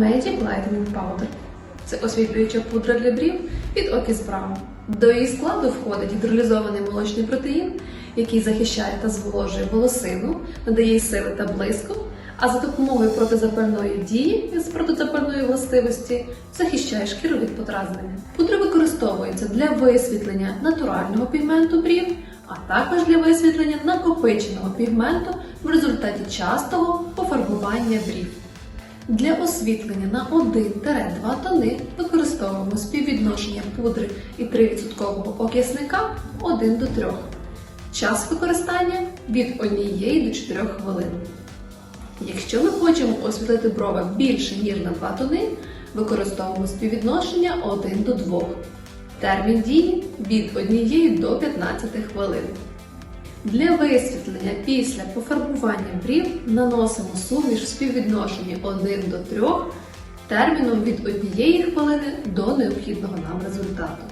Magic Lightning Powder. Це освітлююча пудра для брів від Окіс Brown. До її складу входить гідролізований молочний протеїн, який захищає та зволожує волосину, надає їй сили та блиску, а за допомогою протизапальної дії з протизапальної властивості захищає шкіру від подразнення. Пудра використовується для висвітлення натурального пігменту брів, а також для висвітлення накопиченого пігменту в результаті частого пофарбування брів. Для освітлення на 1-2 тони використовуємо співвідношення пудри і 3% окисника 1 до 3. Час використання від 1 до 4 хвилин. Якщо ми хочемо освітлити брови більше, ніж на 2 тони, використовуємо співвідношення 1 до 2. Термін дії від 1 до 15 хвилин. Для висвітлення після пофарбування брів наносимо суміш в співвідношенні 1 до 3 терміном від 1 хвилини до необхідного нам результату.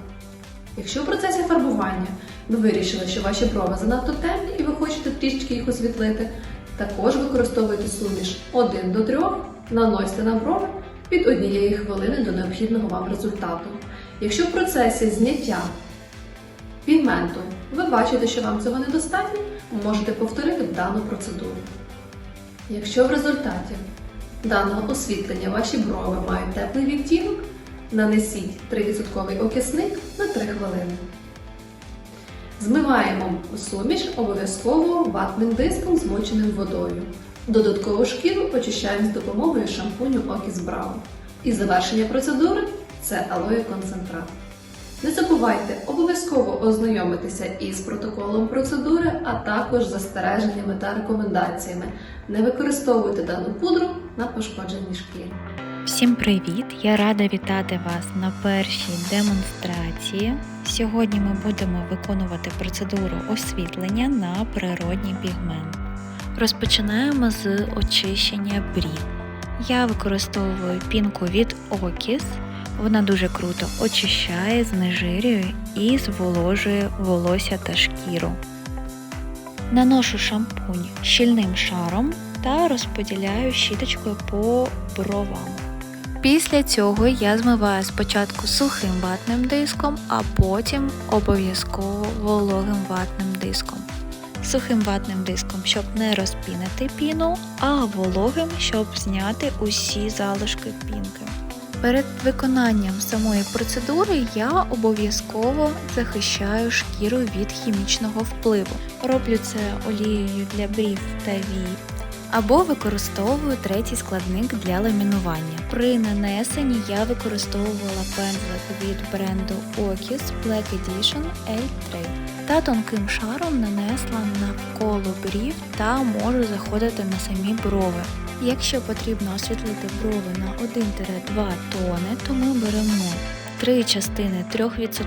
Якщо в процесі фарбування ви вирішили, що ваші брови занадто темні і ви хочете трішки їх освітлити, також використовуйте суміш 1 до 3, наносьте на брови від 1 хвилини до необхідного вам результату. Якщо в процесі зняття пігменту ви бачите, що вам цього недостатньо, можете повторити дану процедуру. Якщо в результаті даного освітлення ваші брови мають теплий відтінок, нанесіть 3% окисник на 3 хвилини. Змиваємо суміш обов'язково ватним диском, змоченим водою. Додаткову шкіру очищаємо з допомогою шампуню Окіс Brown. І завершення процедури це алоє концентрат. Не забувайте обов'язково ознайомитися із протоколом процедури, а також застереженнями та рекомендаціями. Не використовуйте дану пудру на пошкодженій шкірі. Всім привіт! Я рада вітати вас на першій демонстрації. Сьогодні ми будемо виконувати процедуру освітлення на природній пігмент. Розпочинаємо з очищення брів. Я використовую пінку від Окіс. Вона дуже круто очищає, знежирює і зволожує волосся та шкіру. Наношу шампунь щільним шаром та розподіляю щіточкою по бровам. Після цього я змиваю спочатку сухим ватним диском, а потім обов'язково вологим ватним диском. Сухим ватним диском, щоб не розпінити піну, а вологим, щоб зняти усі залишки пінки. Перед виконанням самої процедури я обов'язково захищаю шкіру від хімічного впливу. Роблю це олією для брів та вій або використовую третій складник для ламінування. При нанесенні я використовувала пензлик від бренду Okis Black Edition L3 та тонким шаром нанесла навколо брів та можу заходити на самі брови. Якщо потрібно освітлити брови на 1-2 тони, то ми беремо 3 частини 3%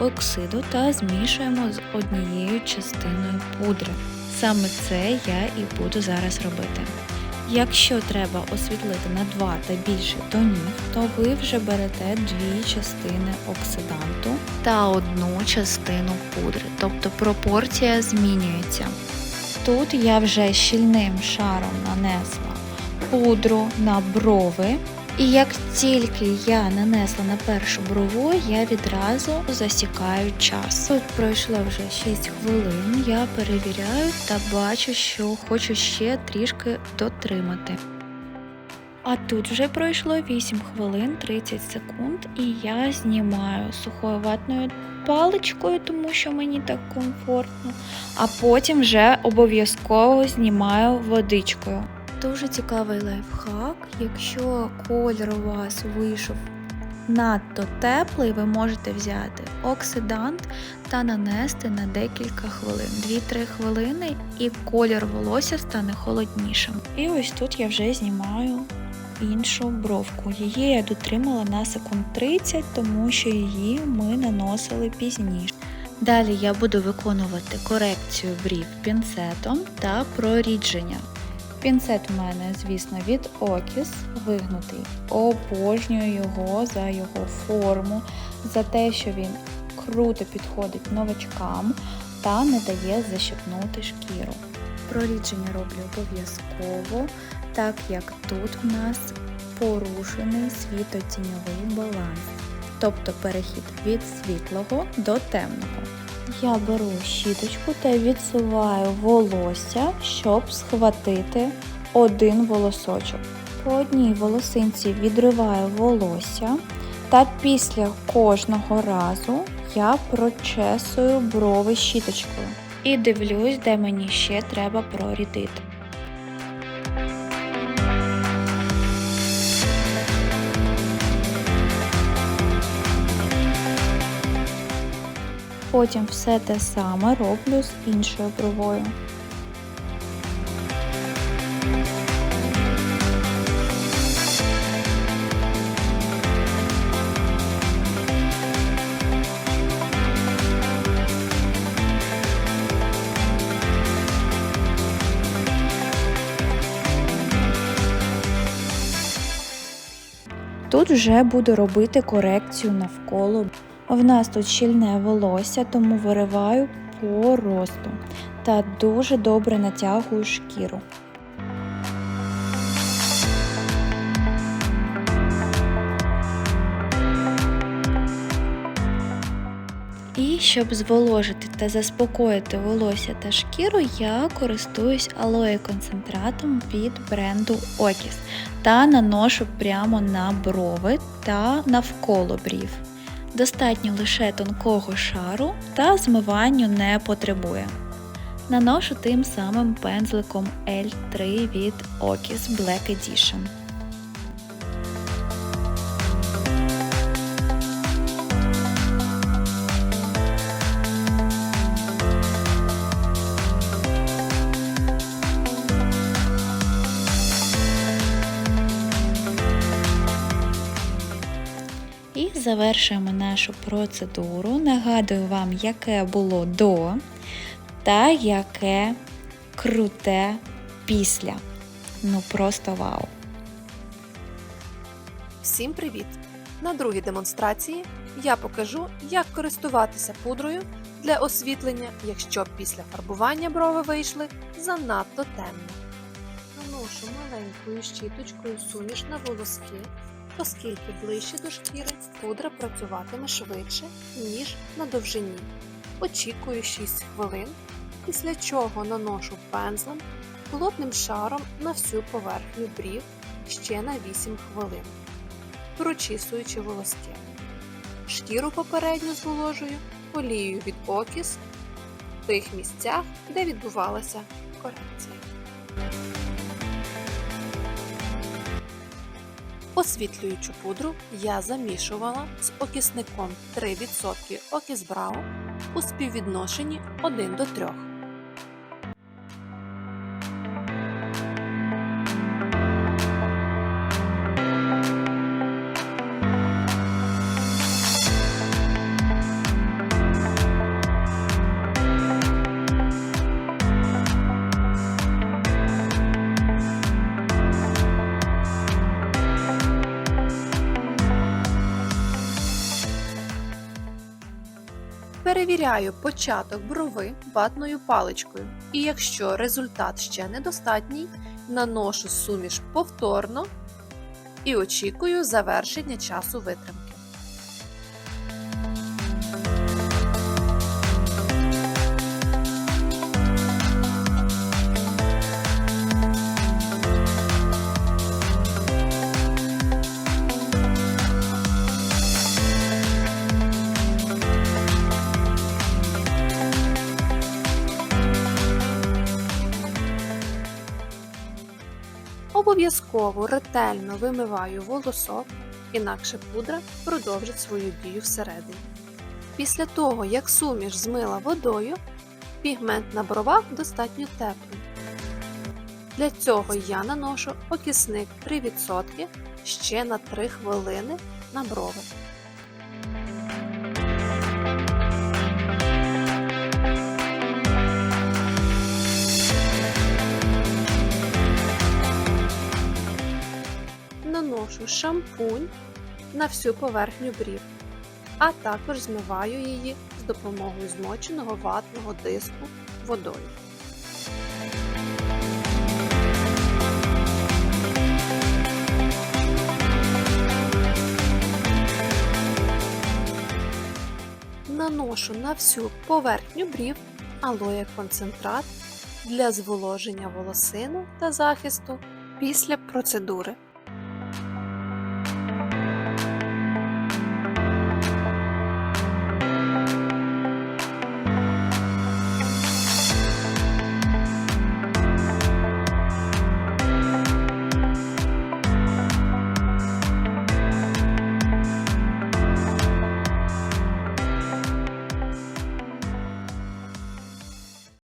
оксиду та змішуємо з однією частиною пудри. Саме це я і буду зараз робити. Якщо треба освітлити на 2 та більше тонів, то ви вже берете дві частини оксиданту та одну частину пудри, тобто пропорція змінюється. Тут я вже щільним шаром нанесла пудру на брови. І як тільки я нанесла на першу брову, я відразу засікаю час. Тут пройшло вже 6 хвилин, я перевіряю та бачу, що хочу ще трішки дотримати. А тут вже пройшло 8 хвилин 30 секунд, і я знімаю сухою ватною паличкою, тому що мені так комфортно. А потім вже обов'язково знімаю водичкою. Дуже цікавий лайфхак. Якщо колір у вас вийшов надто теплий, ви можете взяти оксидант та нанести на декілька хвилин, 2-3 хвилини, і колір волосся стане холоднішим. І ось тут я вже знімаю іншу бровку. Її я дотримала на секунд 30, тому що її ми наносили пізніше. Далі я буду виконувати корекцію брів пінцетом та прорідження. Пінцет у мене, звісно, від Окіс вигнутий. Обожнюю його за його форму, за те, що він круто підходить новачкам та не дає защипнути шкіру. Прорідження роблю обов'язково, так як тут в нас порушений світотіньовий баланс, тобто перехід від світлого до темного. Я беру щіточку та відсуваю волосся, щоб схватити один волосочок. По одній волосинці відриваю волосся, та після кожного разу я прочесую брови щіточкою і дивлюсь, де мені ще треба прорідити. Потім все те саме роблю з іншою бровою. Тут вже буду робити корекцію навколо. В нас тут щільне волосся, тому вириваю по росту та дуже добре натягую шкіру. І щоб зволожити та заспокоїти волосся та шкіру, я користуюсь алоє концентратом від бренду Okis та наношу прямо на брови та навколо брів. Достатньо лише тонкого шару та змиванню не потребує. Наношу тим самим пензликом L3 від Okis Black Edition. Завершуємо нашу процедуру. Нагадую вам, яке було до та яке круте після. Ну просто вау! Всім привіт! На другій демонстрації я покажу, як користуватися пудрою для освітлення, якщо після фарбування брови вийшли занадто темно. Наношу маленькою щіточкою суміш на волоски, оскільки ближче до шкіри пудра працюватиме швидше, ніж на довжині. Очікую 6 хвилин, після чого наношу пензлем плотним шаром на всю поверхню брів ще на 8 хвилин прочісуючи волоски. Шкіру попередньо зволожую олією від окіс в тих місцях, де відбувалася корекція. Освітлюючу пудру я замішувала з окисником 3% Окіс Брау у співвідношенні 1 до 3. Перевіряю початок брови ватною паличкою, і якщо результат ще недостатній, наношу суміш повторно і очікую завершення часу витримки. Обов'язково ретельно вимиваю волосок, інакше пудра продовжить свою дію всередині. Після того, як суміш змила водою, пігмент на бровах достатньо теплий. Для цього я наношу окисник 3% ще на 3 хвилини на брови. шампунь на всю поверхню брів, а також змиваю її з допомогою змоченого ватного диску водою. Наношу на всю поверхню брів алоє-концентрат для зволоження волосину та захисту після процедури.